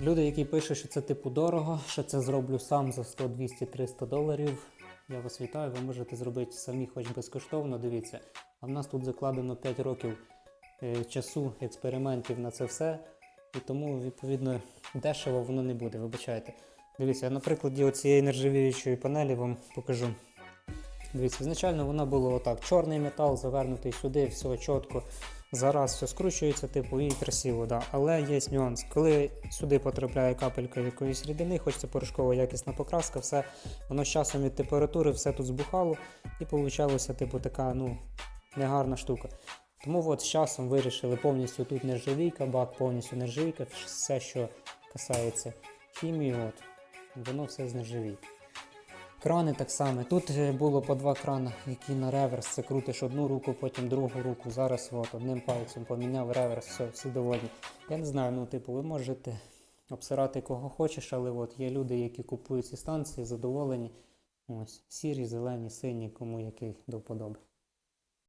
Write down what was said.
Люди, які пишуть, що це типу дорого, що це зроблю сам за 100, 200, 300 доларів. Я вас вітаю, ви можете зробити самі хоч безкоштовно. Дивіться. А в нас тут закладено 5 років е, часу експериментів на це все. І тому, відповідно, дешево воно не буде, вибачайте. Дивіться, на прикладі оцієї нержавіючої панелі вам покажу. Дивіться, ізначально вона була отак: чорний метал завернутий сюди, все чітко. Зараз все скручується, типу, і красиво, да. Але є нюанс. Коли сюди потрапляє капелька якоїсь рідини, хоч це порошкова якісна покраска, все, воно з часом від температури все тут збухало і получалося, типу, така, ну, негарна штука. Тому от з часом вирішили повністю тут нержавійка, бак повністю нержавійка, все, що касається хімії, от, воно все з нержавійки. Крани так само. Тут було по два крана, які на реверс. Це крутиш одну руку, потім другу руку. Зараз от, одним пальцем поміняв реверс, все, всі довольні. Я не знаю, ну типу, ви можете обсирати кого хочеш, але от є люди, які купують ці станції, задоволені. Ось, сірі, зелені, сині, кому який до вподоби.